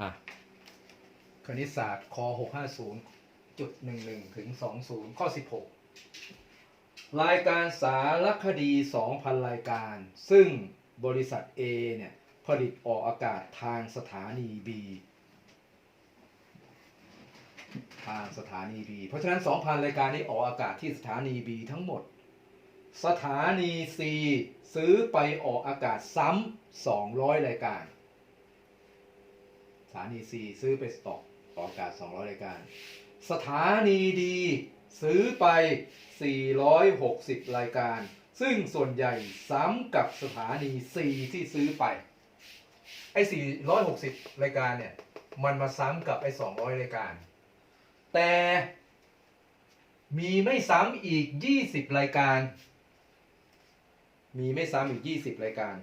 อะคณิตศาสตร์ค650จุด11 ถึง 20 ข้อ 16 รายการสารคดี 2,000 รายการ ซึ่งบริษัท A เนี่ย ผลิตออกอากาศทางสถานี B ทางสถานี B เพราะฉะนั้น 2,000 รายการนี้ออกอากาศที่สถานี B ทั้งหมด สถานี C ซื้อไปออกอากาศซ้ำ200 รายการ ถานี C ซื้อไปสต็อกออกอากาศ 200 รายการ สถานี D ซื้อไป 460 รายการ ซึ่งส่วนใหญ่ซ้ำกับสถานี C ที่ซื้อไป ไอ้ 460 รายการเนี่ย มันมาซ้ำกับไอ้ 200 รายการ แต่มีไม่ซ้ำอีก 20 รายการ มีไม่ซ้ำอีก 20 รายการ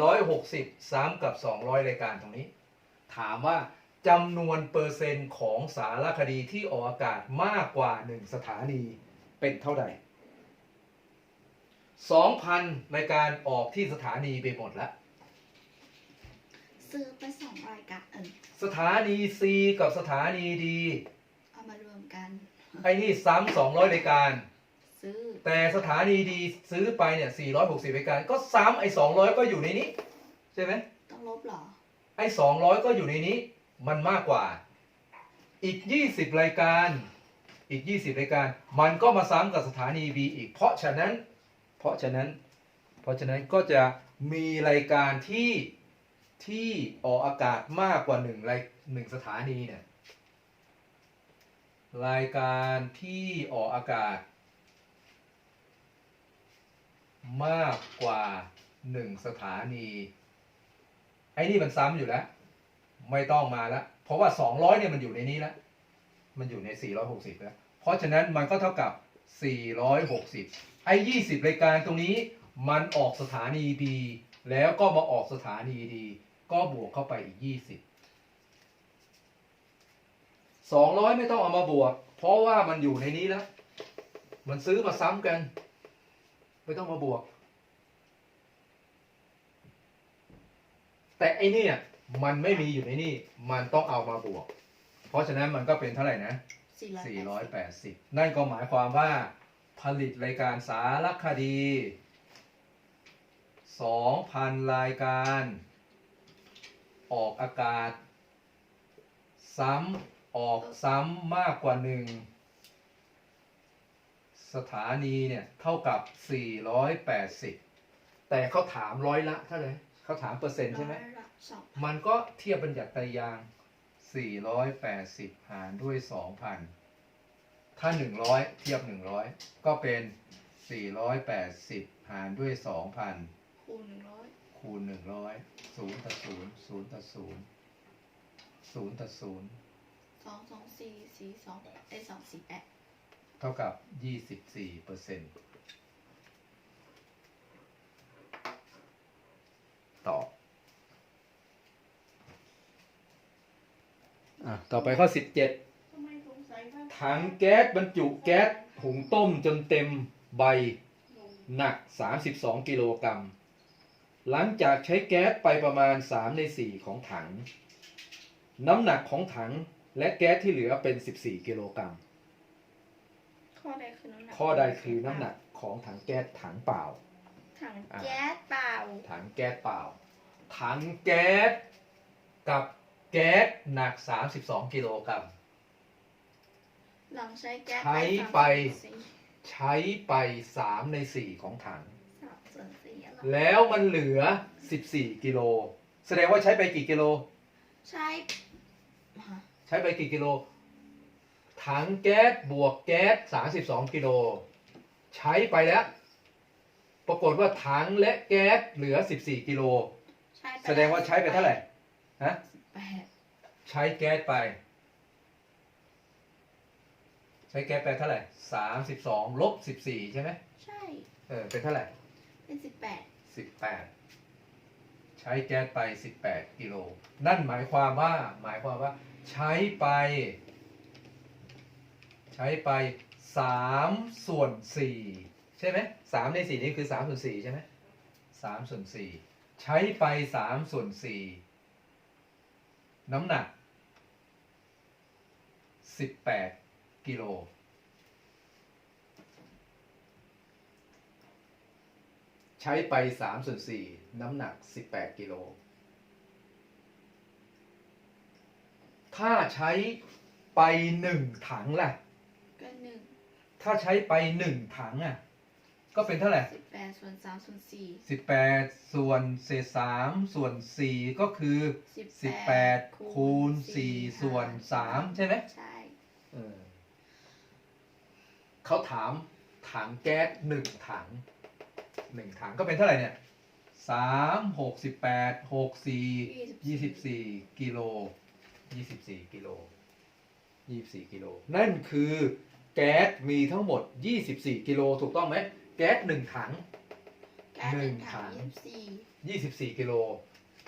460 ซ้ำกับ 200 รายการตรงนี้ ถามว่าจำนวนเปอร์เซ็นต์ของสารคดีที่ออกอากาศมากกว่า1สถานีเป็นเท่าใด2,000รายการออกที่สถานีไปหมดแล้ว ซื้อไปสองรายการเออสถานี C กับสถานี D เอามารวมกัน ไอ้นี่ซ้ำ200รายการ ซื้อ แต่สถานีดีซื้อไปเนี่ย460รายการ ก็ซ้ำไอ้200 ก็อยู่ในนี้ ใช่ไหมต้องลบเหรอ ไอ้200ก็อยู่ในนี้ มันมากกว่า อีก20รายการ อีก20รายการ มันก็มาซ้ำกับสถานี B อีก เพราะฉะนั้น เพราะฉะนั้น เพราะฉะนั้นก็จะมีรายการที่ที่ออกอากาศมากกว่า1รายหนึ่งสถานีเนี่ยรายการที่ออกอากาศ มากกว่า1สถานี อ้นี่มันซ้ำอยู่แล้ว ไม่ต้องมาแล้ว เพราะว่า200เนี่ยมันอยู่ในนี้แล้ว มันอยู่ใน460แล้ว เพราะฉะนั้นมันก็เท่ากับ460ไอ้20รายการตรงนี้มันออกสถานี B แล้วก็มาออกสถานี D ก็บวกเข้าไปอีก20 200ไม่ต้องเอามาบวก เพราะว่ามันอยู่ในนี้แล้ว มันซื้อมาซ้ำกัน ไม่ต้องมาบวก แต่ไอ้เนี่ยมันไม่มีอยู่ในนี่ มันต้องเอามาบวก เพราะฉะนั้นมันก็เป็นเท่าไหร่นะ 480 นั่นก็หมายความว่า ผลิตรายการสารคดี 2,000 รายการ ออกอากาศ ซ้ำออกซ้ำมากกว่า1สถานีเนี่ย เท่ากับ 480 แต่เขาถามร้อยละเท่าไหร่ เขาถามเปอร์เซ็นต์ใช่ไหมร้อยละสองมันก็เทียบบัญญัติไตรยาง 480 หารด้วย 2,000 ถ้า 100 เทียบ 100 ก็เป็น 480 หารด้วย 2,000 คูณหนึ่งร้อยคูณ 100 0ต่อ0 0ต่อ0 0ต่อ0สองสองสี่สี่สองไอยสองสี่แปดเท่ากับ 24เปอร์เซ็นต์ ตอบอะต่อไปข้อ17ทำไมสงสัยว่าถังแก๊สบรรจุแก๊สหุงต้มจนเต็มใบหนัก 32 กิโลกรัม หลังจากใช้แก๊สไปประมาณ 3 ใน 4 ของถัง น้ำหนักของถังและแก๊สที่เหลือเป็น 14 กิโลกรัม ข้อใดคือน้ำหนัก ข้อใดคือน้ำหนักของถังแก๊สถังเปล่า ถังแก๊สเปล่า ถังแก๊สเปล่า ถังแก๊สกับแก๊สหนัก 32 กิโลกรัมหลังใช้แก๊สใช้ไปสามใช้ไป 3 ใน 4 ของถังส่วนสี่อะไรแล้วมันเหลือ 14 กิโล แสดงว่าใช้ไปกี่กิโล ใช้ฮะใช้ไปกี่กิโล ถังแก๊สบวกแก๊ส 32 กิโล ใช้ไปแล้ว ปรากฏว่าถังและแก๊สเหลือ 14 กิโล ใช้ไปแสดงว่าใช้ไปเท่าไหร่ฮะแปดใช้แก๊สไป ใช้แก๊สไปเท่าไหร่ 32ลบ14 ใช่ไหมใช่ เออเป็นเท่าไหร่ เป็นสิบแปด18 ใช้แก๊สไป 18 กิโล นั่นหมายความว่าหมายความว่าใช้ไป ใช้ไป 3 ส่วน4 ใช่ไหม3ใน4นี่คือ3ส่วน4ใช่ไหม3ส่วน4ใช้ไป3ส่วน4น้ำหนักสิบแปดกิโลใช้ไปสามส่วนสี่น้ำหนักสิบแปดกิโล ถ้าใช้ไปหนึ่งถังล่ะ ก็หนึ่ง ถ้าใช้ไปหนึ่งถังอะ ก็เป็นเท่าไหร่สิบแปดส่วนสามส่วนสี่สิบแปดส่วนเศษสามส่วนสี่ก็คือสิบสิบแปดคูณสี่ส่วนสามใช่ไหมใช่เออเขาถามถังแก๊สหนึ่งถังหนึ่งถังก็เป็นเท่าไหร่เนี่ยสามหกสิบแปดหกสี่ยี่สิบสี่กิโลยี่สิบสี่กิโลยี่สิบสี่กิโลนั่นคือแก๊สมีทั้งหมดยี่สิบสี่กิโลถูกต้องไหม แก๊สหนึ่งถัง แก๊สหนึ่งหนึ่งถัถังงยี่สิบสี่24กิโล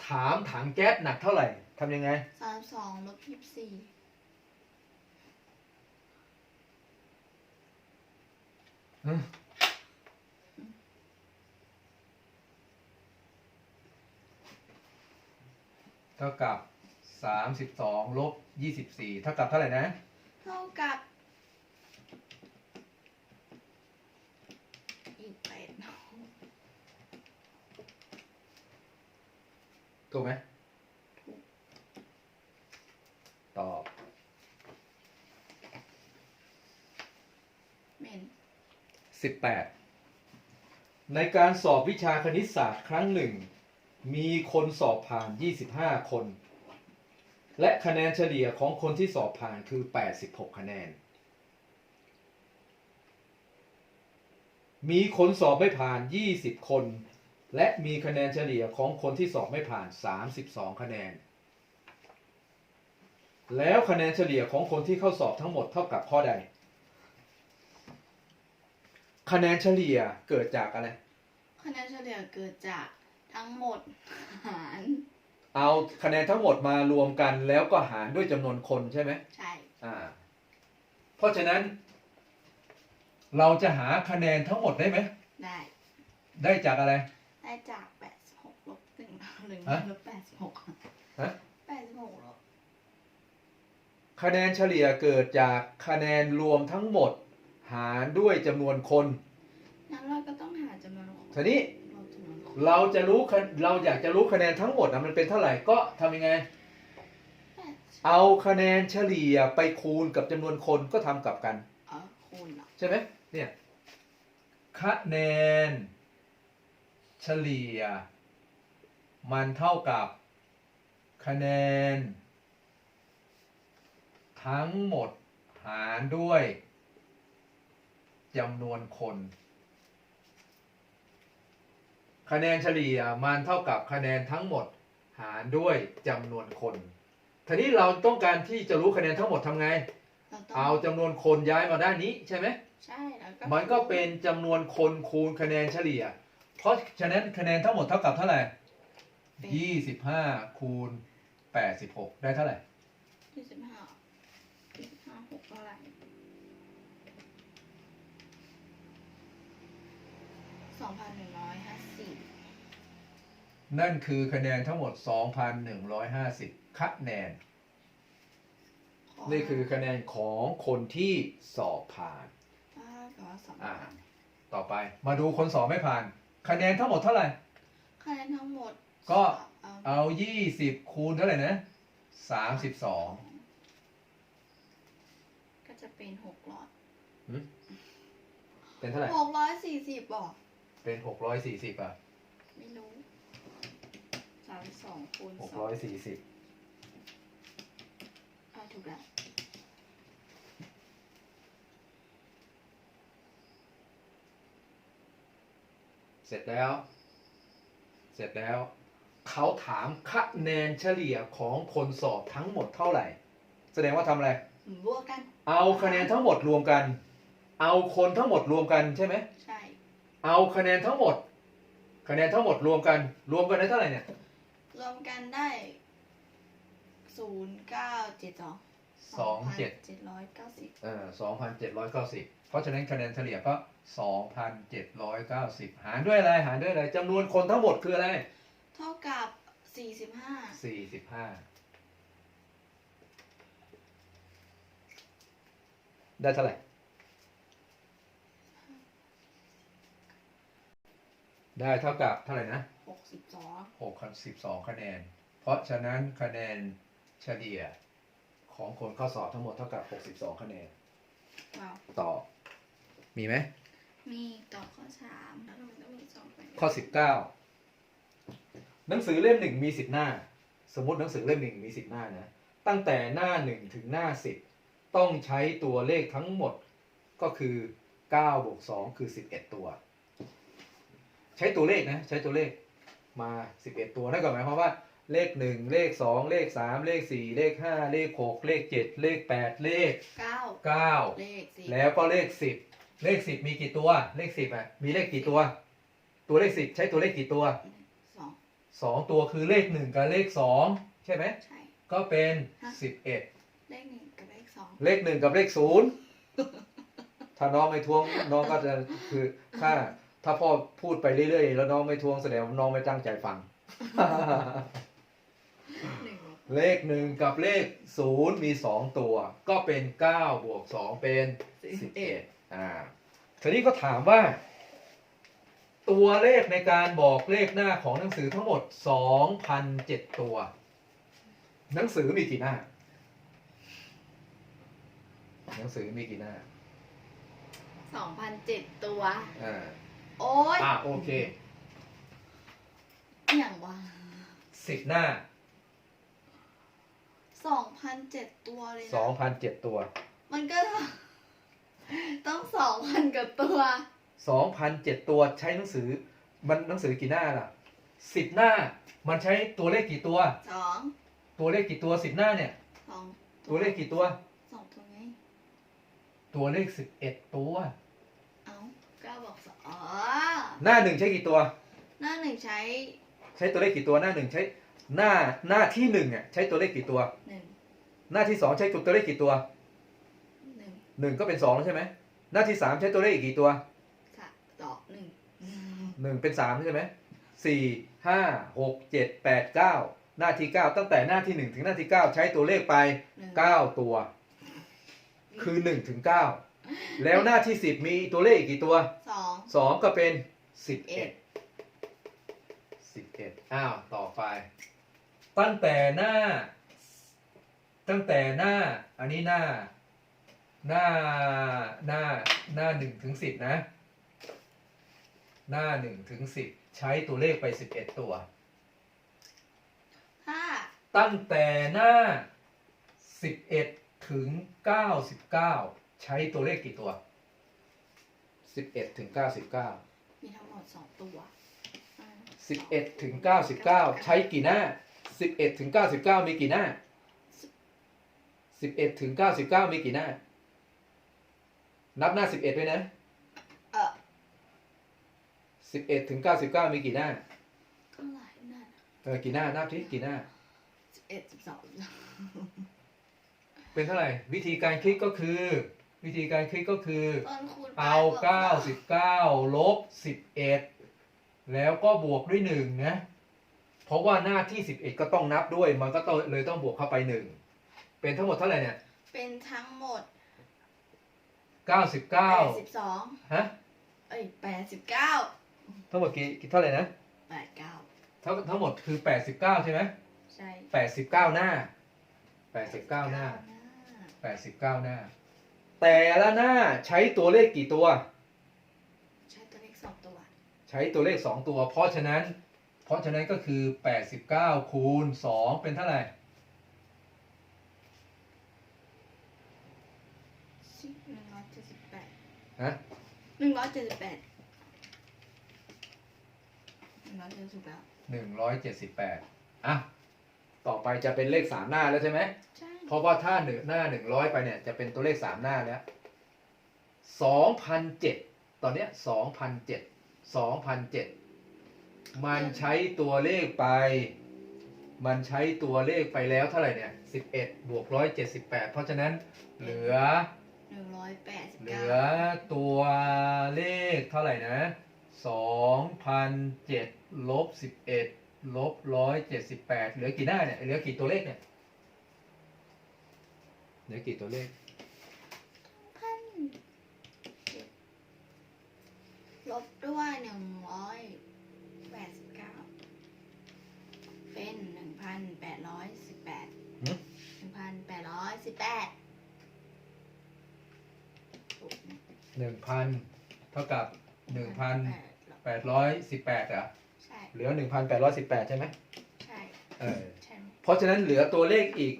ถามถังแก๊สหนักเท่าไหร่ทำยังไงสามสองลบยี่สิบสี่เท่ากับ32ลบ24เท่ากับเท่าไหร่นะ เท่ากับอีกแปด ถูกไหมถูกตอบเมน18ในการสอบวิชาคณิตศาสตร์ครั้งหนึ่ง มีคนสอบผ่าน 25 คน และคะแนนเฉลี่ยของคนที่สอบผ่านคือ 86 คะแนน มีคนสอบไม่ผ่าน 20 คน และมีคะแนนเฉลี่ยของคนที่สอบไม่ผ่าน 32 คะแนน แล้วคะแนนเฉลี่ยของคนที่เข้าสอบทั้งหมดเท่ากับข้อใด คะแนนเฉลี่ยเกิดจากอะไร คะแนนเฉลี่ยเกิดจากทั้งหมดหารเอาคะแนนทั้งหมดมารวมกันแล้วก็หารด้วยจำนวนคนใช่ไหมใช่ อ่า เพราะฉะนั้น เราจะหาคะแนนทั้งหมดได้ไหมได้ ได้จากอะไร ได้จากแปดสิบหกลบหนึ่งหนึ่งฮะลบแปดสิบหกฮะแปดสิบหกลบคะแนนเฉลี่ยเกิดจากคะแนนรวมทั้งหมด หารด้วยจำนวนคนงั้นเราก็ต้องหาจำนวนคนทีนี้รวมจำนวนคนเราจะรู้คะเราอยากจะรู้คะแนนทั้งหมดนะมันเป็นเท่าไหร่ก็ทำยังไงแปดสิบเอาคะแนนเฉลี่ยไปคูณกับจำนวนคนก็ทำกลับกันอ๋อคูณเหรอใช่ไหมเนี่ยคะแนน เฉลี่ย มันเท่ากับคะแนน ทั้งหมดหารด้วยจำนวนคน คะแนนเฉลี่ยมันเท่ากับคะแนนทั้งหมดหารด้วยจำนวนคนทีนี้เราต้องการที่จะรู้คะแนนทั้งหมดทำไงเราต้องเอาจำนวนคนย้ายมาด้านนี้ใช่ไหมใช่แล้วก็มันก็เป็นจำนวนคนคูณคะแนนเฉลี่ย เพราะฉะนั้นคะแนนทั้งหมดเท่ากับเท่าไหร่ยี่สิบห้าคูณแปดสิบหกได้เท่าไหร่ยี่สิบห้ายี่สิบห้าหกเท่าไหร่สองพันหนึ่งร้อยห้าสิบนั่นคือคะแนนทั้งหมด 2,150 คะแนน นี่คือคะแนนของคนที่สอบผ่านถ้าเกิดว่าสองอ่าพันต่อไปมาดูคนสอบไม่ผ่าน คะแนนทั้งหมดเท่าไหร่ คะแนนทั้งหมดก็เอาเอา20คูณเท่าไหร่นะ32ก็จะเป็นหกร้อยเป็นเท่าไหร่ หกร้อยสี่สิบบอกเป็น640อะไม่รู้สามสองคูณสอง640อ่าถูกแล้ว ร็จแล้ว เสร็จแล้ว เขาถามคะแนนเฉลี่ยของคนสอบทั้งหมดเท่าไหร่ แสดงว่าทำอะไรหมุนบวกกัน เอาคะแนนทั้งหมดรวมกัน เอาคนทั้งหมดรวมกันใช่ไหม ใช่ เอาคะแนนทั้งหมด คะแนนทั้งหมดรวมกัน รวมกันได้เท่าไหร่เนี่ยรวมกันได้ศูนย์เก้าเจ็ดสองสองเจ็ดเจ็ดร้อยเก้าสิบเออสองพันเจ็ดร้อยเก้าสิบ เพราะฉะนั้นคะแนนเฉลี่ยก็ 2,790 หารด้วยอะไร หารด้วยอะไรจำนวนคนทั้งหมดคืออะไร เท่ากับสี่สิบห้า45 ได้เท่าไหร่ ได้เท่ากับเท่าไหร่นะ หกสิบสอง612 คะแนน เพราะฉะนั้นคะแนนเฉลี่ยของคนข้อสอบทั้งหมดเท่ากับ 62 คะแนนต่อ มีไหม มีต่อข้อสามแล้วทำไมต้องมีสองไปข้อสิบเก้าหนังสือเล่มหนึ่งมีสิบหน้า สมมติหนังสือเล่มหนึ่งมีสิบหน้านะ ตั้งแต่หน้าหนึ่งถึงหน้าสิบต้องใช้ตัวเลขทั้งหมดก็คือเก้าบวกสองคือสิบเอ็ดตัว ใช้ตัวเลขนะ ใช้ตัวเลขมาสิบเอ็ดตัวนั่นก็หมายความว่าเลขหนึ่งเลขสองเลขสามเลขสี่เลขห้าเลขหกเลขเจ็ดเลขแปดเลขเก้าเก้าเลขสี่แล้วก็เลขสิบ เลขสิบมีกี่ตัว เลขสิบอะ มีเลขกี่ตัว ตัวเลขสิบใช้ตัวเลขกี่ตัวสองสองตัวคือเลขหนึ่งกับเลขสองใช่ไหม ใช่ ก็เป็นฮะ สิบเอ็ดเลขหนึ่งกับเลขสองเลขหนึ่งกับเลขศูนย์ถ้าน้องไม่ทวงน้องก็จะคือถ้าถ้าพ่อพูดไปเรื่อยๆ แล้วน้องไม่ทวงแสดงว่าน้องไม่ตั้งใจฟัง หนึ่งเลขหนึ่งกับเลขศูนย์มีสองตัว ก็เป็นเก้าบวกสองเป็นสิบเอ็ด อ่าทีนี้ก็ถามว่า ตัวเลขในการบอกเลขหน้าของหนังสือทั้งหมดสองพันเจ็ดตัว หนังสือมีกี่หน้า หนังสือมีกี่หน้า สองพันเจ็ดตัว อ่าโอ้ยอ่าโอเค อย่างว่าสิบหน้า สองพันเจ็ดตัวเลยสองนะพันเจ็ดตัว มันก็ ต้องสองพันกับตัว สองพันเจ็ดตัวใช้หนังสือ มันหนังสือกี่หน้าล่ะสิบหน้า มันใช้ตัวเลขกี่ตัว สองตัวเลขกี่ตัวสิบหน้าเนี่ย สองตัวเลขกี่ตัว สองตัวไง ตัวเลขสิบเอ็ดตัว เอาเก้าบอกสองอ๋อหน้าหนึ่งใช้กี่ตัว หน้าหนึ่งใช้ใช้ตัวเลขกี่ตัวหน้าหนึ่งใช้หน้าหน้าที่หนึ่งเนี่ยใช้ตัวเลขกี่ตัว หนึ่งหน้าที่สองใช้ตัวเลขกี่ตัว หนึ่งหนึ่งก็เป็นสองแล้วใช่ไหมหน้าที่สามใช้ตัวเลขอีกกี่ตัวสามสองหนึ่งหนึ่งเป็นสามใช่ไหมสี่ห้าหกเจ็ดแปดเก้าหน้าที่เก้าตั้งแต่หน้าที่หนึ่งถึงหน้าที่เก้าใช้ตัวเลขไปหนึ่งเก้าตัว คือหนึ่งถึงเก้าแล้วหน้าที่สิบมีตัวเลขอีกกี่ตัวสองสองก็เป็นสิบเอ็เอ็ดดสิบเอ็ดอ้าวต่อไป ตั้งแต่หน้า ตั้งแต่หน้า อันนี้หน้า หน้าหน้าหน้าหนึ่งถึงสิบนะ หน้าหนึ่งถึงสิบใช้ตัวเลขไปสิบเอ็ดตัว ห้าตั้งแต่หน้าสิบเอ็ดถึงเก้าสิบเก้าใช้ตัวเลขกี่ตัวสิบเอ็ดถึงเก้าสิบเก้ามีทั้งหมดสองตัวอ่าสิบเอ็ดถึงเก้าสิบเก้าใช้กี่หน้าสิบเอ็ดถึงเก้าสิบเก้ามีกี่หน้าสิบเอ็ดถึงเก้าสิบเก้ามีกี่หน้า นับหน้าสิบเอ็ดด้วยนะเออสิบเอ็ดถึงเก้าสิบเก้ามีกี่หน้าก็หลายนั่นเออกี่หน้านับที่กี่หน้า สิบเอ็ดสิบสองเป็นเท่าไหร่ วิธีการคิดก็คือ วิธีการคิดก็คือต้นคูณเอาปลยบวกเก้าสิบเก้าลบสิบเอ็ดแล้วก็บวกด้วยหนึ่งนะ เพราะว่าหน้าที่สิบเอ็ดก็ต้องนับด้วย มันก็ต้องเลยต้องบวกเข้าไปหนึ่งเป็นทั้งหมดเท่าไหร่เนี่ย เป็นทั้งหมด เก้าสิบเก้าแปดสิบสองฮะเอ้ยแปดสิบเก้าทั้งหมดกี่กี่เท่าไหร่นะแปดเก้าทั้งทั้งหมดคือแปดสิบเก้าใช่ไหมใช่แปดสิบเก้าหน้าแปดสิบเก้าหน้าหน้าแปดสิบเก้าหน้า แต่ละหน้าใช้ตัวเลขกี่ตัว ใช้ตัวเลขสองตัว ใช้ตัวเลขสองตัว เพราะฉะนั้น เพราะฉะนั้นก็คือแปดสิบเก้าคูณสองเป็นเท่าไหร่ สิบหนึ่งร้อยเจ็ดสิบแปด ฮะหนึ่งร้อยเจ็ดสิบแปดหนึ่งร้อยเจ็ดสิบแล้วหนึ่งร้อยเจ็ดสิบแปดอะ ต่อไปจะเป็นเลขสามหน้าแล้วใช่ไหม ใช่เพราะว่าถ้าหนึ่งหน้าหนึ่งร้อยไปเนี่ย จะเป็นตัวเลขสามหน้าแล้วสองพันเจ็ดตอนเนี้ยสองพันเจ็ดสองพันเจ็ดมันใช้ตัวเลขไป มันใช้ตัวเลขไปแล้วเท่าไหร่เนี่ยสิบเอ็ดบวกร้อยเจ็ดสิบแปดเพราะฉะนั้นเหลือ หนึ่งร้อยแปดสิบเหเก้ลือา ตัวเลขเท่าไหร่นะ2,007ลบ11ลบ178เหลือกี่หน้าเนี่ย เหลือกี่ตัวเลขเนี่ย เหลือกี่ตัวเลข พันเจ็ดลบด้วยหนึ่งร้อยแปดสิบเก้าเป็นหนึ่งพันแปดร้อยสิบแปดหนึ่งพันแปดร้อยสิบแปด หมหนึ่งพันเท่ากับหนึ่งพันแปดแปดร้อยสิบแปดอะใช่เหลือหนึ่งพันแปดร้อยสิบแปดใช่ไหมใช่เออใช่ไหมเพราะฉะนั้นเหลือตัวเลขอีก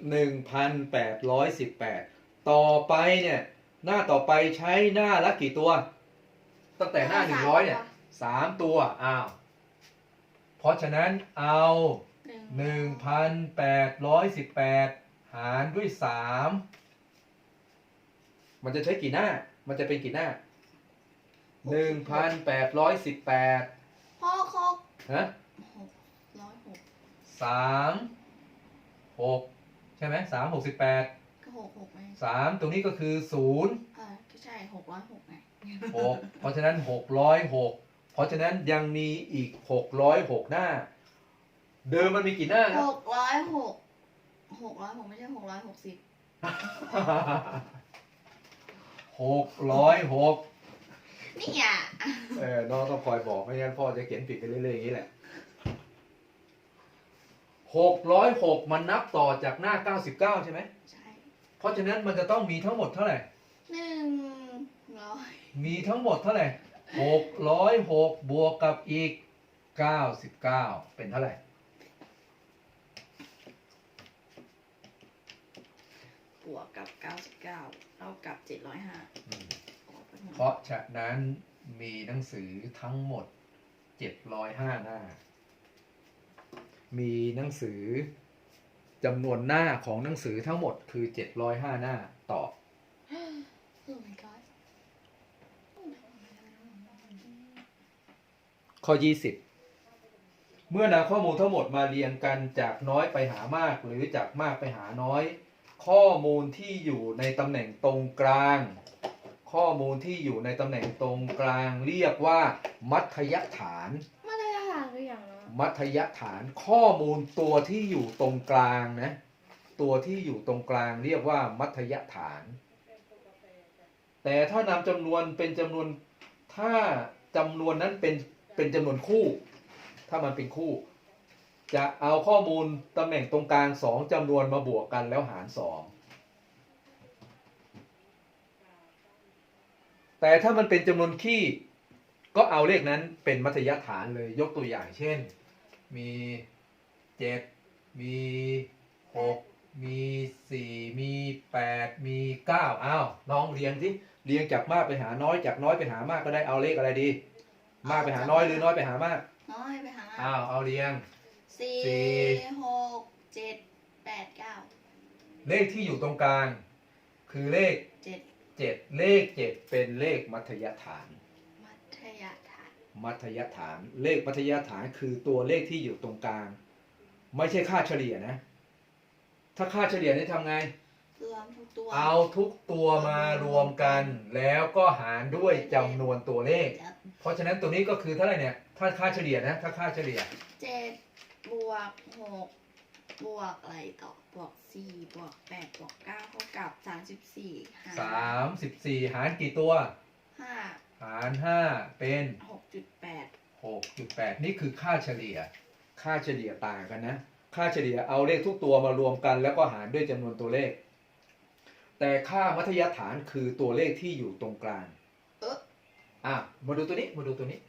1,818ต่อไปเนี่ย หน้าต่อไปใช้หน้าละกี่ตัว ตั้งแต่หน้า100เนี่ยสามตัวอ้าวเพราะฉะนั้นเอาหนึ่ง1,818หารด้วย3มันจะใช้กี่หน้า มันจะเป็นกี่หน้า1,818พ่อคกฮะหกร้อยหกสามหกใช่ไหมสามหกสิบแปดก็หกหกไหมสามตรงนี้ก็คือศูนย์เออก็ใช่หกร้อยหกไงหกเพราะฉะนั้นหกร้อยหกเพราะฉะนั้นยังมีอีกหกร้อยหกหน้า เดิมมันมีกี่หน้าคหรับกร้อยหกหกร้อยหกไม่ใช่หกร้อยหกสิบ หกร้อยหกนี่อะเออน้องต้องคอยบอกไม่งั้นพ่อจะเขียนผิดไปเรื่อยๆอย่างนี้แหละหกร้อยหกมันนับต่อจากหน้าเก้าสิบเก้าใช่ไหมใช่เพราะฉะนั้นมันจะต้องมีทั้งหมดเท่าไหร่หนึ่งร้อยมีทั้งหมดเท่าไหร่หกร้อยหกบวกกับอีกเก้าสิบเก้าเป็นเท่าไหร่บวกกับเก้าสิบเก้าเท่ากับเจ็ดร้อยห้าเพราะฉะนั้นมีหนังสือทั้งหมดเจ็ดร้อยห้าหน้า มีหนังสือจำนวนหน้าของหนังสือทั้งหมดคือเจ็ดร้อยห้าหน้าตอบโอ้ my god ข้อ 20 เมื่อนำข้อมูลทั้งหมดมาเรียงกันจากน้อยไปหามากหรือจากมากไปหาน้อย ข้อมูลที่อยู่ในตำแหน่งตรงกลาง ข้อมูลที่อยู่ในตำแหน่งตรงกลาง เรียกว่า มัธยฐาน มาได้หางหรือยังเนาะมัธยฐานข้อมูลตัวที่อยู่ตรงกลางนะ ตัวที่อยู่ตรงกลางเรียกว่ามัธยฐาน แต่ถ้านำจำนวนเป็นจำนวนถ้าจำนวนนั้นเป็นเป็นจำนวนคู่ ถ้ามันเป็นคู่ จะเอาข้อมูลตำแหน่งตรงกลางสองจำนวนมาบวกกันแล้วหารสองแต่ถ้ามันเป็นจำนวนคี่ก็เอาเลขนั้นเป็นมัธยฐานเลยยกตัวอย่างเช่น มีเจ็ดมีหกมีสี่มีแปดมีเก้าอ้าวน้องเรียงสิเรียงจากมากไปหาน้อยจากน้อยไปหามากก็ได้เอาเลขอะไรดี มากไปหาน้อยหรือน้อยไปหามากน้อยไปหาอ้าวเอาเรียง สี่สี่ หกเจ็ดแปดเก้าเลขที่อยู่ตรงกลางคือเลขเจ็ดเจ็ดเลขเจ็ดเป็นเลขมัธยฐาน มัธยฐานมัธยฐาน เลขมัธยฐานคือตัวเลขที่อยู่ตรงกลาง ไม่ใช่ค่าเฉลี่ยนะ ถ้าค่าเฉลี่ยนี่ทำไง รวมทุกตัวเอาทุกตัวมารวมกัน แล้วก็หารด้วยจำนวนตัวเลขจะเพราะฉะนั้นตัวนี้ก็คือเท่าไหร่เนี่ย ถ้าค่าเฉลี่ยนะ ถ้าค่าเฉลี่ย เจ็ด บวกหกบวกอะไรต่อบวกสี่บวกแปดบวกเก้าเท่ากับสามสิบสี่หารสามสิบสี่หารกี่ตัว ห้าหารห้าเป็นหกจุดแปดหกจุดแปดนี่คือค่าเฉลี่ย ค่าเฉลี่ยต่างกันนะ ค่าเฉลี่ยเอาเลขทุกตัวมารวมกัน แล้วก็หารด้วยจำนวนตัวเลข แต่ค่ามัธยฐานคือตัวเลขที่อยู่ตรงกลาง เอออะมาดูตัวนี้มาดูตัวนี้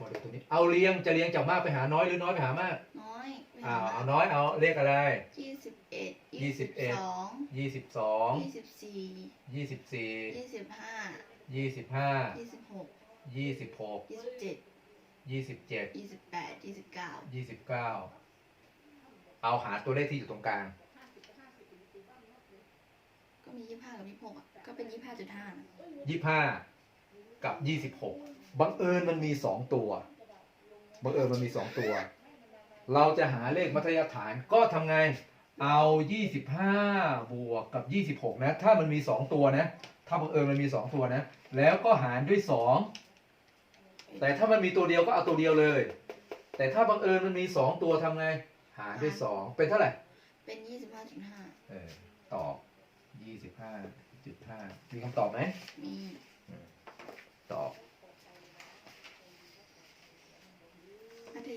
มาดูตัวนี้ เอาเรียงจะเรียงจากมากไปหาน้อยหรือน้อยไปหามากน้อยไปอ้าหาวเอาน้อยเอาเลขอะไร ยี่สิบเอ็ดยี่สิบเอ็ดสองยี่สิบสองยี่สิบสี่ยี่สิบสี่ยี่สิบห้ายี่สิบห้ายี่สิบหกยี่สิบหกยี่สิบเจ็ดยี่สิบเจ็ดยี่สิบแปดยี่สิบเก้ายี่สิบเก้าเอาหาตัวเลขที่อยู่ตรงกลาง ก็มียี่สิบห้ากับยี่สิบหกอะก็เป็นยี่สิบห้าจุดห้ายี่ห้ากับยี่สิบหก บังเอิญมันมีสองตัวบังเอิญมันมีสองตัว เราจะหาเลขมัธยฐานก็ทำไงเอายี่สิบห้าบวกกับยี่สิบหกนะ ถ้ามันมีสองตัวนะ ถ้าบังเอิญมันมีสองตัวนะ แล้วก็หารด้วยสองแต่ถ้ามันมีตัวเดียวก็เอาตัวเดียวเลย แต่ถ้าบังเอิญมันมีสองตัวทำไง หารด้วยสองเป็นเท่าไหร่เป็นยี่สิบห้าจุดห้าเออตอบยี่สิบห้าจุดห้ามีคำตอบไหมมี